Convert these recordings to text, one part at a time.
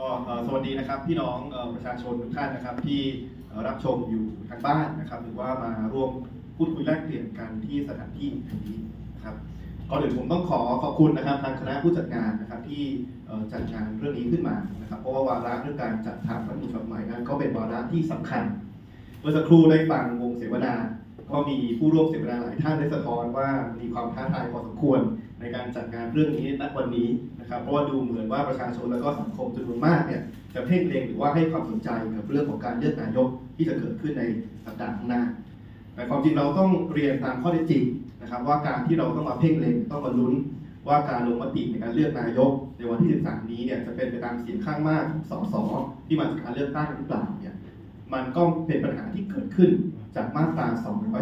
ก็สวัสดีนะครับพี่น้องประชาชนทุกท่านนะครับที่รับชมอยู่ทางบ้านนะครับ หรือว่ามาร่วมพูดคุยแลกเปลี่ยนกันที่สถานที่แห่งนี้นะครับก่อนอื่นผมต้องขอขอบคุณนะครับทางคณะผู้จัดงานนะครับที่จัดงานเรื่องนี้ขึ้นมานะครับ เพราะว่าวาระเรื่องการจัดทำรัฐธรรมนูญฉบับใหม่นั้นก็เป็นวาระที่สำคัญเมื่อสักครู่ได้ฟังวงเสวนา ก็มีผู้ร่วมเสวนาหลายท่านได้สะท้อนว่ามีความท้าทายพอสมควร ในการจัดงานเรื่องนี้ณวันนี้นะครับเพราะว่าดูเหมือนว่าประชาชนและก็สังคมจำนวนมากเนี่ยจะเพ่งเล็งหรือว่าให้ความสนใจกับเรื่องของการเลือกนายกที่จะเกิดขึ้นในสัปดาห์ข้างหน้าแต่ความจริงเราต้องเรียนตามข้อเท็จจริงนะครับ ว่าการที่เราต้องมาเพ่งเล็งต้องมาลุ้นว่าการลงมติในการเลือกนายก ในวันที่ 13 นี้เนี่ยจะเป็นไปตามเสียงข้างมากของสสที่มาจากการเลือกตั้งหรือเปล่าเนี่ยมันก็เป็นปัญหาที่เกิดขึ้นจากมาตรา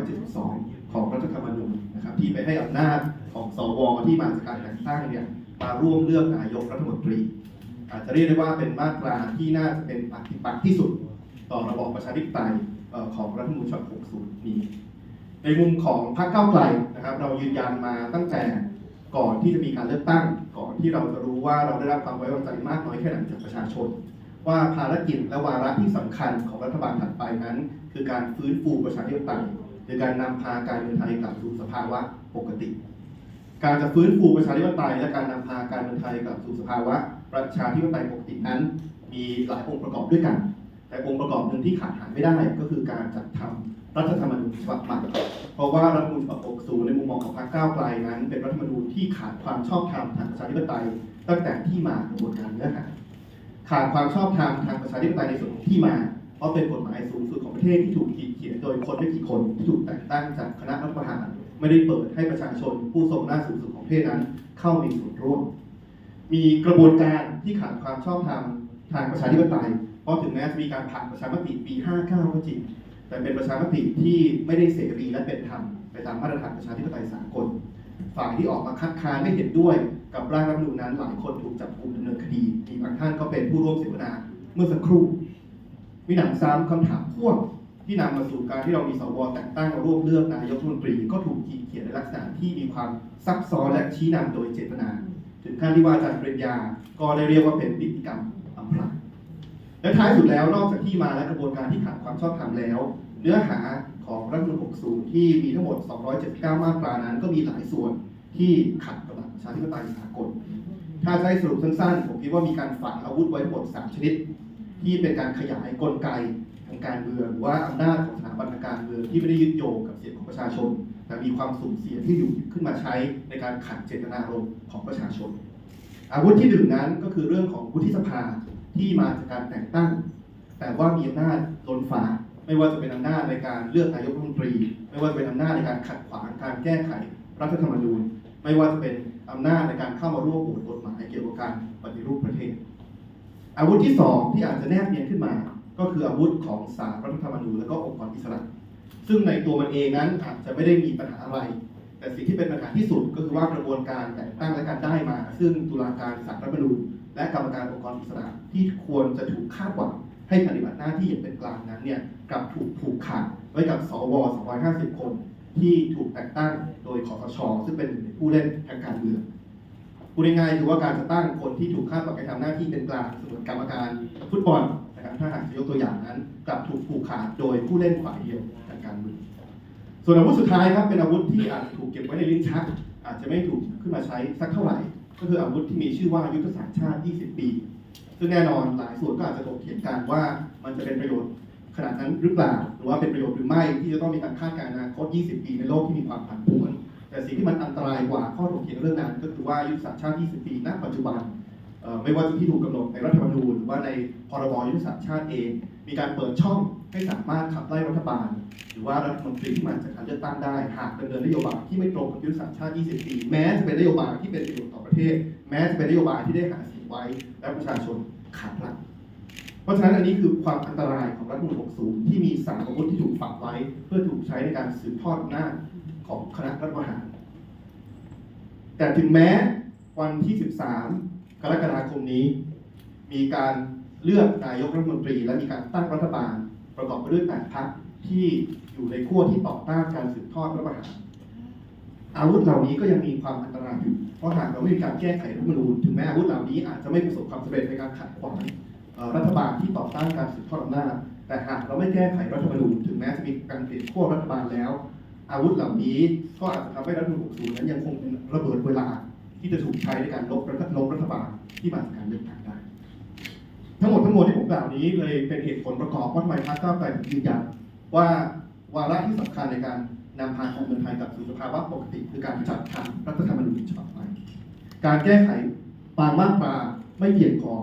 272 ของรัฐธรรมนูญนะครับที่ไปให้อำนาจของสวที่มาจากการแต่งตั้งเนี่ยมาร่วมเลือกนายกรัฐมนตรี อาจจะเรียกได้ว่าเป็นมาตราที่น่าจะเป็นปฏิปักษ์ที่สุด ต่อระบอบประชาธิปไตยของรัฐธรรมนูญฉบับ 60 นี้ ในมุมของพรรคก้าวไกลนะครับ เรายืนยันมาตั้งแต่ก่อนที่จะมีการเลือกตั้ง ก่อนที่เราจะรู้ว่าเราได้รับความไว้วางใจมากน้อยแค่ไหนจากประชาชน ว่าภารกิจและวาระที่สำคัญของรัฐบาลถัดไปนั้น คือการฟื้นฟูประชาธิปไตย คือการนำพาการเมืองไทยกลับสู่สภาวะปกติ การจะฟื้นฟูประชาธิปไตย และการนำพาการเมืองไทยกลับสู่สภาวะประชาธิปไตยปกตินั้น มีหลายองค์ประกอบด้วยกัน แต่องค์ประกอบหนึ่งที่ขาดหายไม่ได้ก็คือการจัดทำรัฐธรรมนูญฉบับใหม่เพราะว่ารัฐธรรมนูญฉบับ 60 ในมุมมองของพรรคก้าวไกลนั้น เป็นรัฐธรรมนูญที่ขาดความชอบธรรมทางประชาธิปไตย ตั้งแต่ที่มากระบวนการเนื้อหาขาดความชอบธรรมทางประชาธิปไตยในส่วนของที่มา ราะเป็นกฎหมายสูงสุดของประเทศที่ถูกขีดเขียนโดยคนไม่กี่คนที่ถูกแต่งตั้งจากคณะรัฐประหารไม่ได้เปิดให้ประชาชนผู้ทรงอำนาสูงสุดของประเทศนั้น เข้ามีส่วนร่วม มีกระบวนการที่ขาดความชอบธรรมทางประชาธิปไตยเพราะถึงแม้จะมีการผ่านประชามติปี 59 ก็จริง แต่เป็นประชามติที่ไม่ได้เสรีและเป็นธรรมไปตามมาตรฐานประชาธิปไตยสากล ฝ่ายที่ออกมาคัดค้านไม่เห็นด้วยกับร่างรัฐธรรมนูญนั้นหลายคนถูกจับกุมดำเนินคดี มีบางท่านก็เป็นผู้ร่วมเสวนาเมื่อสักครู่ มีหนำซ้ำคำถามพ่วงที่นำมาสู่การที่เรามีสวแต่งตั้งมาร่วมเลือกนายกรัฐมนตรีก็ถูกขีดเขียนในลักษณะที่มีความซับซ้อนและชี้นำโดยเจตนา ถึงขั้นที่ว่าอาจารย์ปริญญาก็ได้เรียกว่าเป็นพฤติกรรมอำพรางและท้ายสุดแล้วนอกจากที่มาและกระบวนการที่ขาดความชอบธรรมแล้ว เนื้อหาของรัฐธรรมนูญ60 ที่มีทั้งหมด 279 มาตรานั้น ก็มีหลายส่วนที่ขัดกับหลักประชาธิปไตยสากลถ้าจะให้สรุปสั้นๆ ผมคิดว่ามีการฝังอาวุธไว้ทั้งหมด 3 ชนิด ที่เป็นการขยายกลไกทางการเมืองหรือว่าอำนาจของสถาบันทางการเมืองที่ไม่ได้ยึดโยงกับเสียงของประชาชน แต่มีความสุ่มเสี่ยงที่อยู่ขึ้นมาใช้ในการขัดเจตนารมณ์ของประชาชน อาวุธที่หนึ่งนั้นก็คือเรื่องของวุฒิสภาที่มาจากการแต่งตั้ง แต่ว่ามีอำนาจล้นฟ้าไม่ว่าจะเป็นอำนาจในการเลือกนายกรัฐมนตรี ไม่ว่าจะเป็นอำนาจในการขัดขวางการแก้ไขรัฐธรรมนูญ ไม่ว่าจะเป็นอำนาจในการเข้ามาร่วมโหวตกฎหมายเกี่ยวกับการปฏิรูปประเทศ อาวุธที่สองที่อาจจะแนบเนียนขึ้นมา ก็คืออาวุธของศาลรัฐธรรมนูญและก็องค์กรอิสระ ซึ่งในตัวมันเองนั้นอาจจะไม่ได้มีปัญหาอะไร แต่สิ่งที่เป็นปัญหาที่สุดก็คือว่ากระบวนการแต่งตั้งและการได้มา ซึ่งตุลาการศาลรัฐธรรมนูญและกรรมการองค์กรอิสระที่ควรจะถูกคาดหวังให้ปฏิบัติหน้าที่อย่างเป็นกลางนั้นเนี่ยกลับถูกผูกขาดไว้กับสว 250 คน ที่ถูกแต่งตั้งโดยคอสช ซึ่งเป็นผู้เล่นทางการเมือง พูดง่ายๆคือว่าการจะตั้งคนที่ถูกคาดหวังให้ทำหน้าที่เป็นกลางสมนกรรมการฟุตบอลนะครับถ้าหากจะยกตัวอย่างนั้นกลับถูกผูกขาดโดยผู้เล่นฝ่ายเดียวทางการเมืองส่วนอาวุธสุดท้ายครับเป็นอาวุธที่อาจถูกเก็บไว้ในลิ้นชัก อาจจะไม่ถูกขึ้นมาใช้สักเท่าไหร่ ก็คืออาวุธที่มีชื่อว่ายุทธศาสตร์ชาติ 20 ปี ซึ่งแน่นอนหลายส่วนก็อาจจะถกเถียงกันว่ามันจะเป็นประโยชน์ขนาดนั้นหรือเปล่า หรือว่าเป็นประโยชน์หรือไม่ที่จะต้องมีการคาดการณ์อนาคต 20 ปีในโลกที่มีความผันผวน แต่สิ่งที่มันอันตรายกว่าข้อถกเถียงเรื่องนั้น ก็คือว่ายุทธศาสตร์ชาติ 20 ปีณปัจจุบันไม่ว่าจะที่ถูกกำหนดในรัฐธรรมนูญหรือว่าในพรบยุทธศาสตร์ชาติเอง มีการเปิดช่องให้สามารถขับไล่รัฐบาล หรือว่ารัฐมนตรีที่มาจากการเลือกตั้งได้ หากดำเนินนโยบายที่ไม่ตรงกับยุทธศาสตร์ชาติ 20 ปี แม้จะเป็นนโยบายที่เป็นประโยชน์ต่อประเทศ แม้จะเป็นนโยบายที่ได้หาเสียงไว้ และประชาชนขาดหลักเพราะฉะนั้นอันนี้คือความอันตรายของรัฐธรรมนูญ60 ที่มีสามอาวุธที่ถูกฝังไว้ เพื่อถูกใช้ในการสืบทอดอำนาจ ของคณะรัฐประหาร แต่ถึงแม้วันที่ 13 กรกฎาคมนี้ มีการเลือกนายกรัฐมนตรี และมีการตั้งรัฐบาล ประกอบไปด้วย8พรรคที่อยู่ในขั้วที่ต่อต้านการสืบทอดรัฐประหารอาวุธเหล่านี้ก็ยังมีความอันตรายอยู่ เพราะหากเราไม่มีการแก้ไขรัฐธรรมนูญถึงแม้อาวุธเหล่านี้อาจจะไม่ประสบความสำเร็จในการขัดขวางรัฐบาลที่ต่อต้านการสืบทอดอำนาจ แต่หากเราไม่แก้ไขรัฐธรรมนูญถึงแม้จะมีการเปลี่ยนขั้วรัฐบาลแล้ว อาวุธเหล่านี้ก็อาจจะทำให้รัฐธรรมนูญ60นั้นยังคงเป็นระเบิดเวลาที่จะถูกใช้ในการลบรัฐลบรัฐบาลที่มาจากการเลือกตั้งได้ ทั้งหมดทั้งมวลที่ผมกล่าวนี้เลยเป็นเหตุผลประกอบว่าทำไมพรรคก้าวไกลถึงยืนยันว่าวาระที่สำคัญในการนำพาการเมืองไทยกลับสู่สภาวะปกติ คือการจัดทำรัฐธรรมนูญฉบับใหม่การแก้ไขบางมาตราไม่เพียงพอ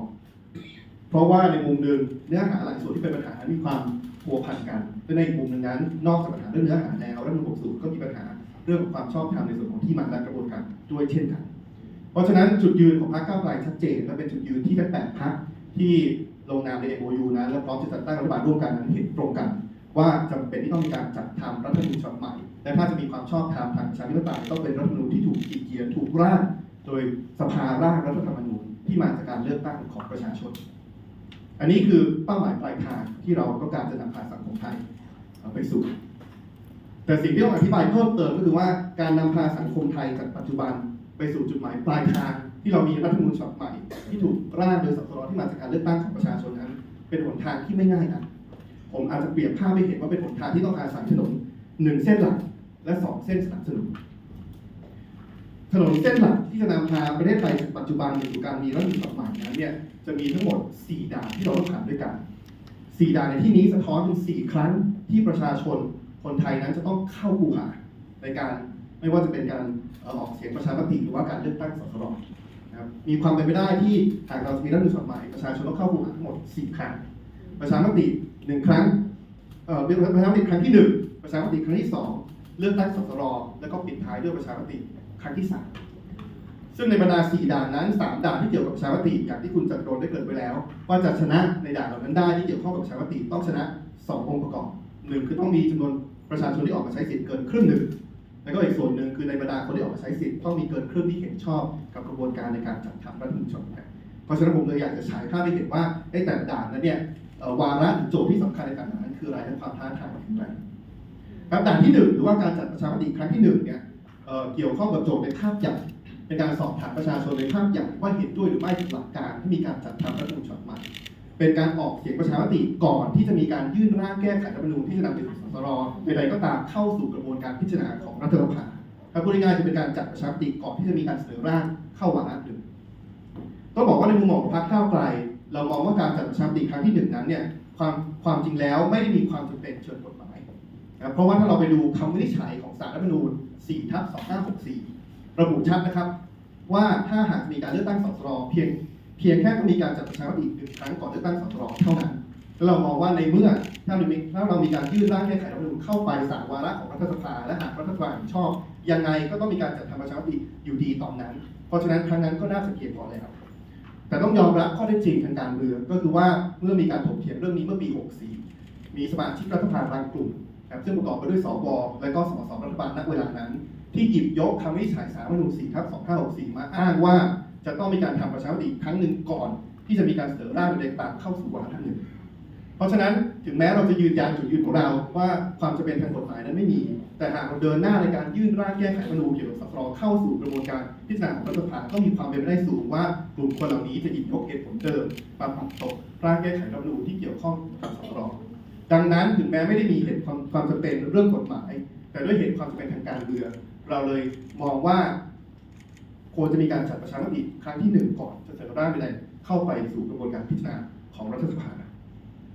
เพราะว่าในมุมหนึ่งเนื้อหาหลายส่วนที่เป็นปัญหามีความ พัวพันกันและในอีกมุมหนึ่งนั้น นอกจากปัญหาเรื่องเนื้อหาแล้วรัฐธรรมนูญ60 ก็มีปัญหาเรื่องของความชอบธรรมในส่วนของที่มาและกระบวนการด้วยเช่นกัน เพราะฉะนั้นจุดยืนของพรรคก้าวไกลชัดเจนและเป็นจุดยืนที่ทั้งแปดพรรคที่ลงนามใน MOU นั้นและพร้อมจะจัดตั้งรัฐบาลร่วมกันนั้นเห็นตรงกัน ว่าจำเป็นที่ต้องมีการจัดทำรัฐธรรมนูญฉบับใหม่และถ้าจะมีความชอบธรรมทางประชาธิปไตยต้องเป็นรัฐธรรมนูญที่ถูกขีดเขียนถูกร่าง โดยสภาร่างรัฐธรรมนูญที่มาจากการเลือกตั้งของประชาชน อันนี้คือเป้าหมายปลายทางที่เราต้องการจะนำพาสังคมไทยไปสู่ แต่สิ่งที่ต้องอธิบายเพิ่มเติมก็คือว่าการนำพาสังคมไทยจากปัจจุบันไปสู่จุดหมายปลายทางที่เรามีรัฐธรรมนูญฉบับใหม่ที่ถูกร่างโดยสสรที่มาจากการเลือกตั้งของประชาชนนั้น เป็นหนทางที่ไม่ง่ายนะผมอาจจะเปรียบภาพไม่เห็นว่าเป็นหนทางที่ต้องอาศัยถนนหนึ่งเส้นหลักและสองเส้นสนับสนุน ถนนเส้นหลักที่จะนำพาประเทศไทยปัจจุบันสู่การมีรัฐธรรมนูญฉบับใหม่นั้นเนี่ยจะมีทั้งหมด 4 ด่านที่เราต้องผ่านด้วยกัน 4 ด่านในที่นี้สะท้อนถึง 4 ครั้งที่ประชาชนคนไทยนั้นจะต้องเข้าคูหาในการไม่ว่าจะเป็นการออกเสียงประชามติหรือว่าการเลือกตั้งสสรนะครับมีความเป็นไปได้ที่หากเราจะมีรัฐธรรมนูญฉบับใหม่ประชาชนต้องเข้าคูหาทั้งหมด 4 ครั้ง ประชามติหนึ่งครั้งเอ่อประชามติครั้งที่หนึ่งประชามติครั้งที่สองเลือกตั้งสสรแล้วก็ปิดท้ายด้วยประชามติ ครั้งที่สามซึ่งในบรรดาสี่ด่านนั้นสามด่านที่เกี่ยวกับประชามติอย่างที่คุณจักรโดนได้เกิดไปแล้ว ว่าจะชนะในด่านเหล่านั้นได้ที่เกี่ยวข้องกับประชามติต้องชนะสององค์ประกอบหนึ่งคือต้องมีจำนวนประชาชนที่ออกมาใช้สิทธิ์เกินครึ่งหนึ่งแล้วก็อีกส่วนหนึ่งคือในบรรดาคนที่ออกมาใช้สิทธิ์ต้องมีเกินครึ่งที่เห็นชอบกับกระบวนการในการจัดทำรัฐธรรมนูญฉบับใหม่เพราะฉะนั้นผมเลยอยากจะฉายภาพให้เห็นว่าไอ้แต่ด่านนั้นเนี่ยวาระโจทย์ที่สำคัญในการด่านนั้นคืออะไรและความท้าทายคืออะไรครับด่านที่หนึ่งหรือว่าการจัดประชามติครั้งที่หนึ่งเนี่ย เกี่ยวข้องกับโจทย์ในภาพใหญ่เป็นการสอบถามประชาชนในภาพใหญ่ว่าเห็นด้วยหรือไม่กับหลักการที่มีการจัดทำรัฐธรรมนูญฉบับใหม่เป็นการออกเสียงประชามติก่อนที่จะมีการยื่นร่างแก้ไขรัฐธรรมนูญที่จะนำไปสู่สสรใดๆก็ตามเข้าสู่กระบวนการพิจารณาของรัฐสภาถ้าพูดง่ายๆคือเป็นการจัดประชามติก่อนที่จะมีการเสนอร่างเข้าวาระหนึ่งต้องบอกว่าในมุมมองของพรรคก้าวไกล เรามองว่าการจัดประชามติครั้งที่หนึ่งนั้นเนี่ยความความจริงแล้วไม่ได้มีความจำเป็นเชิงกฎหมายนะเพราะว่าถ้าเราไปดูคำวินิจฉัยของศาลรัฐธรรมนูญ 4ทับ2564 ระบุชัดนะครับ ว่าถ้าหากมีการเลือกตั้งสสรเพียงเพียงแค่ต้องมีการจัดประชามติหนึ่งครั้งก่อนเลือกตั้งสสรเท่านั้นแล้วเรามองว่าในเมื่อถ้าเรามีถ้าเรามีการยื่นร่างแก้ไขรัฐธรรมนูญเข้าไปสามวาระของรัฐสภาและหากรัฐสภาเห็นชอบ ยังไงก็ต้องมีการจัดทำประชามติอยู่ดีตอนนั้น เพราะฉะนั้นครั้งนั้นก็น่าจะเพียงพอแล้วแต่ต้องยอมรับข้อเท็จจริงทางการเมืองก็คือว่าเมื่อมีการถกเถียงเรื่องนี้เมื่อปี 64 มีสมาชิกรัฐสภาบางกลุ่ม ครับซึ่งประกอบไปด้วยสวและก็สสรัฐบาลณเวลานั้น ที่หยิบยกคำวินิจฉัยสารรัฐธรรมนูญ4ทับ2564 มาอ้างว่าจะต้องมีการทำประชามติครั้งหนึ่งก่อน ที่จะมีการเสนอร่างโดยตามเข้าสู่วาระหนึ่ง เพราะฉะนั้นถึงแม้เราจะยืนยันจุดยืนของเราว่าความจำเป็นทางกฎหมายนั้นไม่มี แต่หากเราเดินหน้าในการยื่นร่างแก้ไขรัฐธรรมนูญเกี่ยวกับสสรเข้าสู่กระบวนการพิจารณาของรัฐสภาก็มีความเป็นไปได้สูงว่ากลุ่มคนเหล่านี้จะหยิบยกเหตุผลเดิมมาผลักตกร่างแก้ไขรัฐมนูญที่เกี่ยวข้องกับสสร ดังนั้นถึงแม้ไม่ได้มีเหตุความความจำเป็นเรื่องกฎหมาย แต่ด้วยเหตุความจำเป็นทางการเมืองเราเลยมองว่าควรจะมีการจัดประชามติครั้งที่หนึ่งก่อนจะเสนอร่างใดๆเข้าไปสู่กระบวนการพิจารณาของรัฐสภา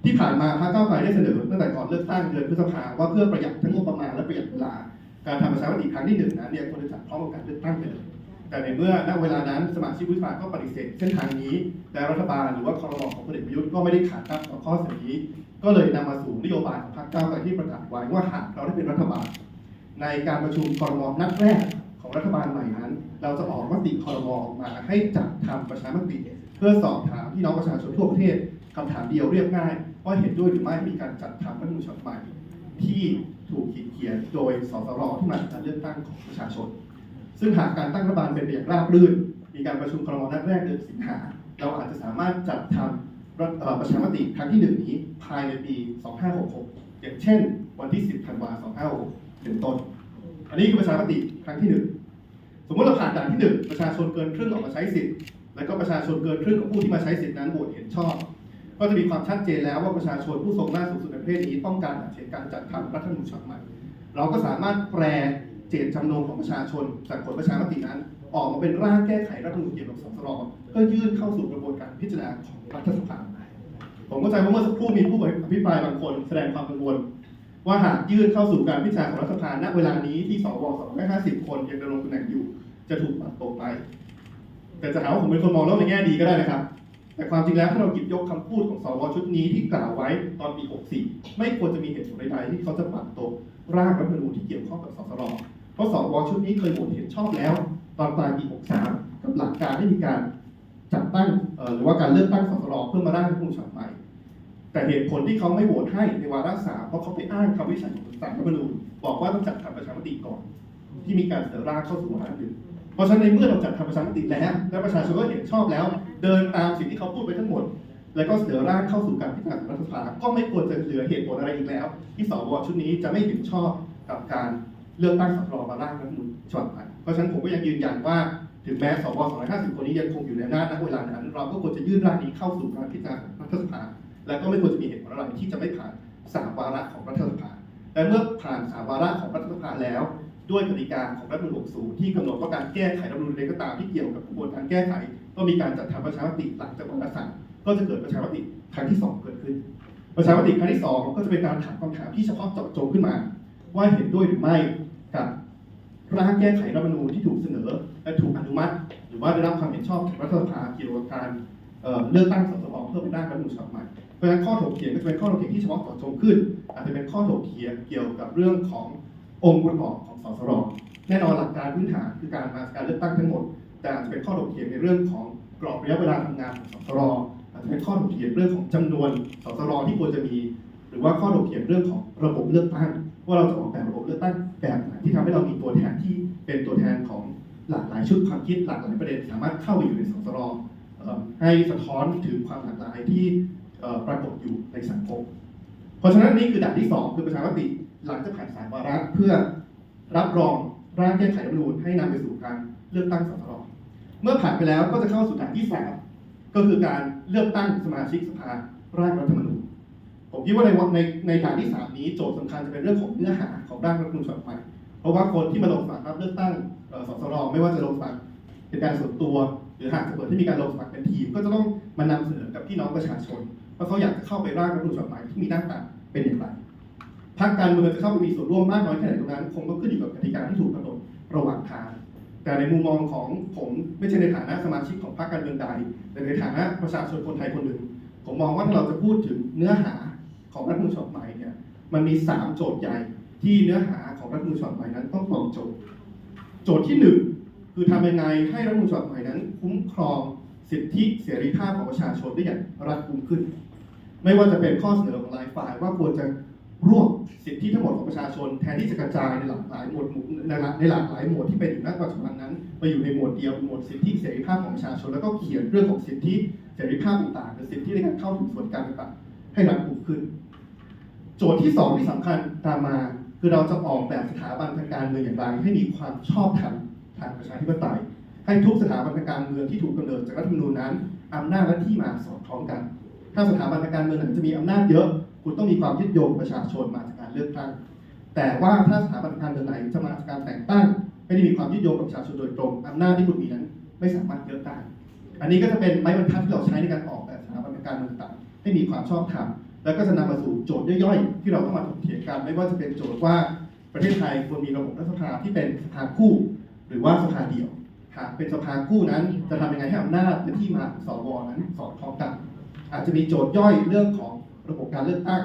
ที่ผ่านมาพรรคก้าวไกลได้เสนอตั้งแต่ก่อนเลือกตั้งเดือนพฤษภาว่าเพื่อประหยัดทั้งงบประมาณและประหยัดเวลา การทำประชามติครั้งที่หนึ่งนั้นเนี่ยควรจะจัดพร้อมกับการเลือกตั้งไปเลยแต่ในเมื่อณเวลานั้นสมาชิกวุฒิสภาก็ปฏิเสธเส้นทางนี้ แต่รัฐบาลหรือว่าคอรมอของพลเอกประยุทธ์ก็ไม่ได้ขาดรับต่อข้อเสนอนี้ ก็เลยนำมาสู่นโยบายของพรรคก้าวไกลที่ประกาศไว้ว่าหากเราได้เป็นรัฐบาล ในการประชุมคอรมอนัดแรกของรัฐบาลใหม่นั้น เราจะออกมติคอรมอมาให้จัดทำประชามติ เพื่อสอบถามพี่น้องประชาชนทั่วประเทศคำถามเดียวเรียบง่ายว่าเห็นด้วยหรือไม่มีการจัดทำรัฐธรรมนูญฉบับใหม่ ที่ถูกขีดเขียนโดยสสรที่มาจากการเลือกตั้งของประชาชน ซึ่งหากการตั้งรัฐบาลเป็นไปอย่างราบรื่น มีการประชุมครมนัดแรกเดือนสิงหาเราอาจจะสามารถจัดทำรัฐเอ่อ ประชามติครั้งที่หนึ่งนี้ภายในปี 2566 อย่างเช่น วันที่ 10 ธันวาคม 2566 เป็นต้น อันนี้คือประชามติครั้งที่หนึ่งสมมติเราผ่านด่านที่หนึ่งประชาชนเกินครึ่งออกมาใช้สิทธิ์ แล้วก็ประชาชนเกินครึ่งของผู้ที่มาใช้สิทธิ์นั้นโหวตเห็นชอบ ก็จะมีความชัดเจนแล้วว่าประชาชนผู้ทรงหน้าสูงสุดในประเทศนี้ต้องการเห็นการจัดทำรัฐธรรมนูญฉบับใหม่ เราก็สามารถแปลเจตจำนงของประชาชนจากผลประชามตินั้น ออกมาเป็นร่างแก้ไขรัฐธรรมนูญเกี่ยวกับสสรก็ยื่นเข้าสู่กระบวนการพิจารณาข รัฐสภาผมเข้าใจว่าเมื่อสักครู่มีผู้อภิปรายบางคน แสดงความกังวล ว่าหากยื่นเข้าสู่การพิจารณาของรัฐสภาณเวลานี้ที่สว250คนยังดำรงตำแหน่งอยู่ จะถูกปัดตกไป แต่จะหาว่าผมเป็นคนมองโลกในแง่ดีก็ได้นะครับ แต่ความจริงแล้วถ้าเราหยิบยกคำพูดของสวชุดนี้ที่กล่าวไว้ตอนปี 64 ไม่ควรจะมีเหตุผลใดๆที่เขาจะปัดตกร่างรัฐธรรมนูญที่เกี่ยวข้องกับสสรเพราะสวชุดนี้เคยโหวตเห็นชอบแล้ว ตอนปลายปี 63 กับหลักการให้มีการ จัดตั้งหรือว่าการเลือกตั้งสสรเพื่อมาร่างรัฐธรรมนูญฉบับใหม่แต่เหตุผลที่เขาไม่โหวตให้ในวาระสามเพราะเขาไปอ้างคำวิจัยของศาลรัฐธรรมนูญบอกว่าต้องจัดทำประชามติก่อน ที่มีการเสนอร่างเข้าสู่วาระหนึ่งเพราะฉะนั้นในเมื่อเราจัดทำประชามติแล้วและประชาชนก็เห็นชอบแล้ว เดินตามสิ่งที่เขาพูดไปทั้งหมด แล้วก็เสนอร่างเข้าสู่การพิจารณาของรัฐสภาก็ไม่ควรจะเหลือเหตุผลอะไรอีกแล้ว ที่สวชุดนี้จะไม่เห็นชอบกับการเลือกตั้งสสรมาร่างรัฐธรรมนูญ ฉบับใหม่เพราะฉะนั้นผมก็ยังยืนยันว่าถึงแม้สว250 คนนี้ยังคงอยู่ในอำนาจณเวลานั้น เราก็ควรจะยื่นร่างนี้เข้าสู่การพิจารณาของรัฐสภา และก็ไม่ควรจะมีเหตุผลอะไรที่จะไม่ผ่านสามวาระของรัฐสภา และเมื่อผ่านสามวาระของรัฐสภาแล้ว ด้วยกติกาของรัฐธรรมนูญ60 ที่กำหนดว่าการแก้ไขรัฐธรรมนูญใดก็ตามที่เกี่ยวกับกระบวนการแก้ไขต้องมีการจัดทำประชามติหลังจากวาระสามก็จะเกิดประชามติครั้งที่สองเกิดขึ้น ประชามติครั้งที่สองก็จะเป็นการถามคำถามที่เฉพาะเจาะจงขึ้นมา ว่าเห็นด้วยหรือไม่กับ ร่างแก้ไขรัฐธรรมนูญที่ถูกเสนอ และถูกอนุมัติ หรือว่าได้รับความเห็นชอบจากรัฐสภาเกี่ยวกับการเลือกตั้งสสรเพื่อเป็นร่างรัฐธรรมนูญฉบับใหม่เพราะฉะนั้นข้อถกเถียงก็จะเป็นข้อถกเถียงที่เฉพาะเจาะจงขึ้น อาจจะเป็นข้อถกเถียงเกี่ยวกับเรื่องขององค์ประกอบของสสรแน่นอนหลักการพื้นฐานคือการมาการเลือกตั้งทั้งหมด แต่อาจจะเป็นข้อถกเถียงในเรื่องของกรอบระยะเวลาทำงานของสสรอาจจะเป็นข้อถกเถียงเรื่องของจำนวนสสรที่ควรจะมี หรือว่าข้อถกเถียงเรื่องของระบบเลือกตั้งว่าเราจะออกแบบระบบเลือกตั้ง แบบไหนที่ทำให้เรามีตัวแทนที่เป็นตัวแทนของหลากหลายชุดความคิดหลากหลายประเด็น สามารถเข้าไปอยู่ในสสรให้สะท้อนถึงความหลากหลายที่ปรากฏอยู่ในสังคม เพราะฉะนั้นนี่คือด่านที่สองคือประชามติหลังจากผ่านสามวาระเพื่อรับรองร่างแก้ไขรัฐธรรมนูญให้นำไปสู่การเลือกตั้งสสรเมื่อผ่านไปแล้วก็จะเข้าสู่ด่านที่สามก็คือการเลือกตั้งสมาชิกสภาร่างรัฐธรรมนูญ ผมคิดว่าในในในด่านที่สามนี้โจทย์สำคัญจะเป็นเรื่องของเนื้อหาของร่างรัฐธรรมนูญฉบับใหม่เพราะว่าคนที่มาลงสมัครรับเลือกตั้งเอ่อสสรไม่ว่าจะลงสมัครเป็นการส่วนตัว หรือหากจะเปิดที่มีการลงสมัครเป็นทีม ก็จะต้องมานำเสนอกับพี่น้องประชาชนว่าเขาอยากจะเข้าไปร่างรัฐธรรมนูญฉบับใหม่ที่มีหน้าตาเป็นอย่างไรพรรคการเมืองจะเข้าไปมีส่วนร่วมมากน้อยแค่ไหนตรงนั้นคงต้องขึ้นอยู่กับกติกาที่ถูกกำหนดระหว่างทาง แต่ในมุมมองของผมไม่ใช่ในฐานะสมาชิกของพรรคการเมืองใดแต่ในฐานะประชาชนคนไทยคนหนึ่งผมมองว่าถ้าเราจะพูดถึงเนื้อหา ของรัฐมนูญฉบับใหม่เนี่ยมันมีสามโจทย์ใหญ่ที่เนื้อหาของรัฐมนูญฉบับใหม่นั้นต้องตอบโจทย์ โจทย์ที่หนึ่งคือทำยังไงให้รัฐมนูญฉบับใหม่นั้น คุ้มครองสิทธิเสรีภาพของประชาชนได้อย่างรัดกุมขึ้น ไม่ว่าจะเป็นข้อเสนอของหลายฝ่ายว่าควรจะรวบสิทธิทั้งหมดของประชาชน แทนที่จะกระจายในหลากหลายหมวดหมู่ในหลากในหลากหลายหมวดที่เป็นอยู่ณปัจจุบันนั้นมาอยู่ในหมวดเดียวหมวดสิทธิเสรีภาพของประชาชน แล้วก็เขียนเรื่องของสิทธิเสรีภาพต่างๆหรือสิทธิในการเข้าถึงส่วนกลางต่าง ให้รัดกุมขึ้น โจทย์ที่สองที่สำคัญตามมาคือเราจะออกแบบสถาบันทางการเมืองอย่างไรให้มีความชอบธรรมทางประชาธิปไตย ให้ทุกสถาบันทางการเมืองที่ถูกกำเนิดจากรัฐธรรมนูญนั้นอำนาจและที่มาสอดคล้องกัน ถ้าสถาบันทางการเมืองไหนจะมีอำนาจเยอะ คุณต้องมีความยึดโยงประชาชนมาจากการเลือกตั้ง แต่ว่าถ้าสถาบันทางการเมืองไหนจะมาจากการแต่งตั้ง ไม่ได้มีความยึดโยงกับประชาชนโดยตรงอำนาจที่คุณมีนั้นไม่สามารถเยอะได้ อันนี้ก็จะเป็นไม้บรรทัดที่เราใช้ในการออกแบบสถาบันทางการเมืองต่าง ให้มีความชอบธรรมแล้วก็จะนำมาสู่โจทย์ย่อยๆ ที่เราต้องมาถกเถียงกัน ไม่ว่าจะเป็นโจทย์ว่าประเทศไทยควรมีระบบรัฐสภาที่เป็นสภาคู่ หรือว่าสภาเดียว หากเป็นสภาคู่นั้น จะทำยังไงให้อำนาจและที่มาสวนั้นสอดคล้องกัน อาจจะมีโจทย์ย่อยเรื่องของระบบการเลือกตั้ง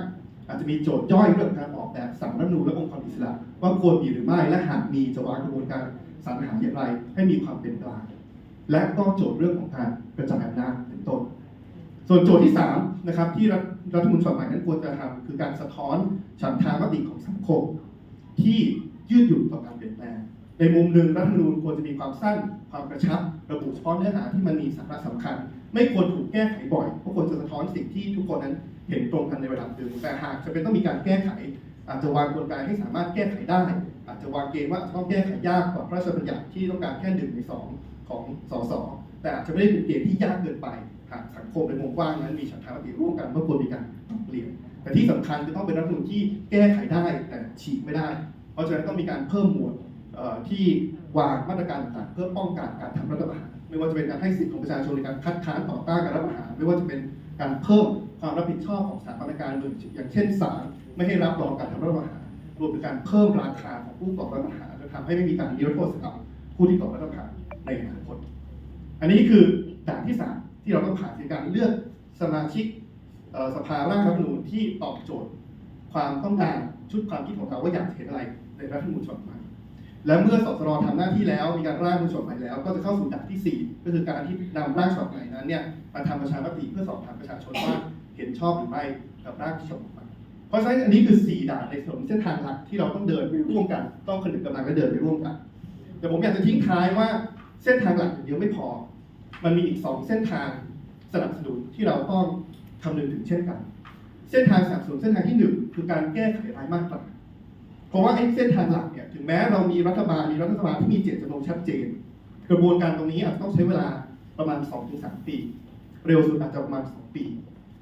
อาจจะมีโจทย์ย่อยเรื่องการออกแบบสารรัฐนูและองค์กรอิสระว่าควรมีหรือไม่และหากมีจะวางกระบวนการสรรหาอย่างไรให้มีความเป็นกลางและก็โจทย์เรื่องของการกระจายอำนาจเป็นต้น ส่วนโจทย์ที่3นะครับที่รัฐธรรมนูญฉบับใหม่นั้นควรจะทำคือการสะท้อนฉันทามติของสังคม ที่ยืดหยุ่นต่อการเปลี่ยนแปลงในมุมหนึ่งรัฐธรรมนูญควรจะมีความสั้นความกระชับ ระบุเฉพาะเนื้อหาที่มันมีสาระสำคัญ ไม่ควรถูกแก้ไขบ่อยเพราะควรจะสะท้อนสิ่งที่ทุกคนนั้นเห็นตรงกันในเวลาหนึ่งแต่หากจะเป็นต้องมีการแก้ไข อาจจะวางกลไกให้สามารถแก้ไขได้ อาจจะวางเกณฑ์ว่าต้องแก้ไขยากกว่าพระราชบัญญัติที่ต้องการแค่หนึ่งในสองของสสแต่อาจจะไม่ได้เป็นเกณฑ์ที่ยากเกินไป สังคมในวงกว้างนั้นมีฉันทามติร่วมกันว่าควรมีการเปลี่ยน แต่ที่สำคัญคือต้องเป็นรัฐธรรมนูญที่แก้ไขได้แต่ฉีกไม่ได้ เพราะฉะนั้นต้องมีการเพิ่มหมวดที่วางมาตรการต่างๆเพื่อป้องกันการทำรัฐประหาร ไม่ว่าจะเป็นการให้สิทธิของประชาชนในการคัดค้านต่อต้านการรัฐประหาร ไม่ว่าจะเป็นการเพิ่มความรับผิดชอบของสถาบันการเมืองอย่างเช่นศาลไม่ให้รับรองการทำรัฐประหารรวมถึงการเพิ่มราคาของผู้ก่อรัฐประหารจะทำให้ไม่มีการนิรโทษกรรมผู้ที่ก่อรัฐประหารในอนาคตอันนี้คือด่านที่สาม ที่เราต้องผ่านคือการเลือกสมาชิกสภาร่างรัฐธรรมนูญที่ตอบโจทย์ ความต้องการชุดความคิดของเราว่าอยากเห็นอะไรในรัฐธรรมนูญฉบับใหม่และเมื่อสสรทำหน้าที่แล้วมีการร่างรัฐธรรมนูญฉบับใหม่แล้ว ก็จะเข้าสู่ด่านที่สี่ก็คือการที่นำร่างฉบับใหม่นั้นเนี่ยมาทำประชามติเพื่อสอบถามประชาชนว่าเห็นชอบหรือไม่กับร่างฉบับใหม่เพราะฉะนั้นอันนี้คือสี่ด่านในถนนเส้นทางหลักที่เราต้องเดินไปร่วมกัน ต้องขนึกกำลังและเดินไปร่วมกัน แต่ผมอยากจะทิ้งท้ายว่าเส้นทางหลักอย่างเดียวไม่พอ มันมีอีกสองเส้นทางสนับสนุนที่เราต้องคำนึงถึงเช่นกัน เส้นทางสนับสนุนเส้นทางที่หนึ่งคือการแก้ไขรายมาตราเพราะว่าไอ้เส้นทางหลักเนี่ยถึงแม้เรามีรัฐบาลมีรัฐบาลที่มีเจตจำนงชัดเจน กระบวนการตรงนี้อาจจะต้องใช้เวลาประมาณ 2-3 ปี เร็วสุดอาจจะประมาณ 2 ปี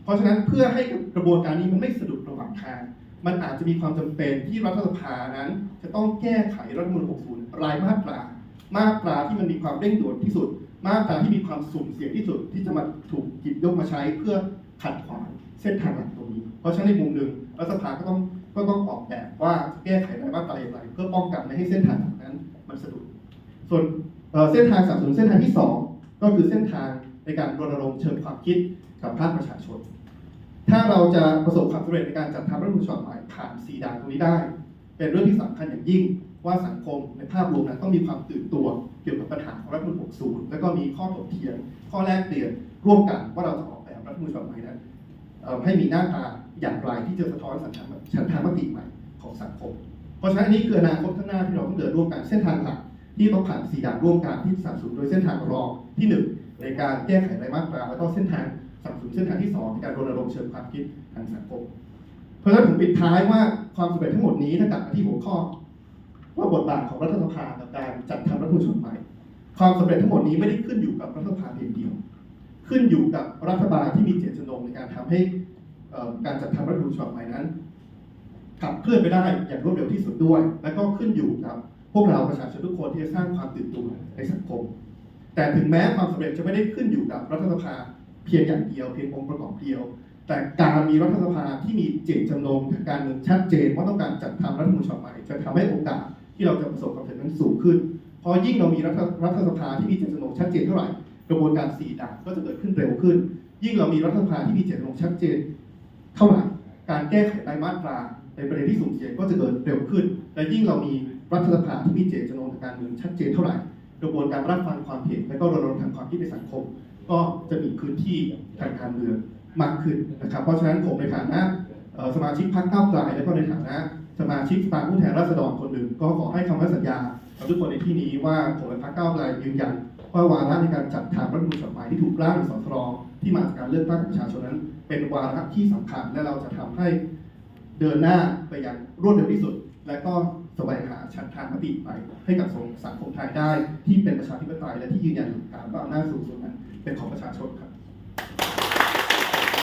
เพราะฉะนั้นเพื่อให้กระบวนการนี้มันไม่สะดุดระหว่างทางมันอาจจะมีความจำเป็นที่รัฐสภานั้น จะต้องแก้ไขรัฐมนูญ60 รายมาตรา มาตราที่มันมีความเร่งด่วนที่สุด มาตราที่มีความสุ่มเสี่ยงที่สุด ที่จะมาถูกหยิบยกมาใช้เพื่อขัดขวางเส้นทางหลักตรงนี้ เพราะฉะนั้นในมุมหนึ่งรัฐสภาก็ต้องก็ต้องออกแบบว่าจะแก้ไขรายมาตราอย่างไรเพื่อป้องกันไม่ให้เส้นทางนั้นมันสะดุด ส่วนเส้นทางสนับสนุนเส้นทางที่สองก็คือเส้นทางในการรณรงค์เชิงความคิดกับภาคประชาชน ถ้าเราจะประสบความสำเร็จในการจัดทำรัฐธรรมนูญฉบับใหม่ผ่านสีด่านตรงนี้ได้ เป็นเรื่องที่สำคัญอย่างยิ่ง ว่าสังคมในภาพรวมนั้นต้องมีความตื่นตัวเกี่ยวกับปัญหาของรัฐมนูญ60 แล้วก็มีข้อถกเถียง ข้อแลกเปลี่ยนร่วมกันว่าเราจะออกแบบรัฐมนูญฉบับใหม่นั้นให้มีหน้าตาอย่างไรที่จะสะท้อนสัญชาติฉันทามติใหม่ของสังคม เพราะฉะนั้นอันนี้คืออนาคตข้างหน้าที่เราต้องเดินร่วมกันเส้นทางหลักที่ต้องผ่านสี่ด่านร่วมกันที่สับสนโดยเส้นทางรองที่หนึ่งในการแก้ไขรายมาตราแล้วก็เส้นทางสับสนเส้นทางที่สองในการรณรงค์เชิงความคิดทางสังคม เพราะฉะนั้นผมปิดท้ายว่าความสำเร็จทั้งหมดนี้ถ้ากลับมาที่หัวข้อ ว่าบทบาทของรัฐสภากับการจัดทำรัฐธรรมนูญฉบับใหม่ความสำเร็จทั้งหมดนี้ไม่ได้ขึ้นอยู่กับรัฐสภาเพียงเดียว ขึ้นอยู่กับรัฐบาลที่มีเจตจำนงในการทำให้การจัดทำรัฐธรรมนูญฉบับใหม่นั้นขับเคลื่อนไปได้อย่างรวดเร็วที่สุดด้วย และก็ขึ้นอยู่กับพวกเราประชาชนทุกคนที่จะสร้างความตื่นตัวในสังคม แต่ถึงแม้ความสำเร็จจะไม่ได้ขึ้นอยู่กับรัฐสภาเพียงอย่างเดียว เพียงองค์ประกอบเดียว แต่การมีรัฐสภาที่มีเจตจำนงทางการเมืองชัดเจนว่าต้องการจัดทำรัฐธรรมนูญฉบับใหม่จะทำให้โอกาส ที่เราจะประสบความสำเร็จนั้นสูงขึ้นเพราะยิ่งเรามีรัฐรัฐสภาที่มีเจตจำนงชัดเจนเท่าไหร่กระบวนการสี่ด่านก็จะเกิดขึ้นเร็วขึ้น ยิ่งเรามีรัฐสภาที่มีเจตจำนงชัดเจนเท่าไหร่การแก้ไขรายมาตราในประเด็นที่สุ่มเสี่ยงก็จะเกิดเร็วขึ้น และยิ่งเรามีรัฐสภาที่มีเจตจำนงทางการเมืองชัดเจนเท่าไหร่กระบวนการรับฟังความเห็นและก็รณรงค์ทางความคิดในสังคม ก็จะมีพื้นที่ทางการเมืองมากขึ้นนะครับ เพราะฉะนั้นผมในฐานะสมาชิกพรรคก้าวไกลและก็ในฐานะ สมาชิกสภาผู้แทนราษฎรคนหนึ่ง ก็ขอให้คำมั่นสัญญากับทุกคนในที่นี้ว่าผมและพรรคก้าวไกลยืนยันว่าวาระในการจัดทำรัฐธรรมนูญฉบับใหม่ที่ถูกร่างโดยสสรที่มาจากการเลือกตั้งประชาชนนั้น เป็นวาระที่สำคัญและเราจะทำให้เดินหน้าไปอย่างรวดเร็วที่สุด และก็สวงหาชันทางมติใหม่ให้กับสังคมไทยได้ที่เป็นประชาธิปไตยและที่ยืนยันหลักการว่าอำนาจสูงสุดนั้นเป็นของประชาชนครับ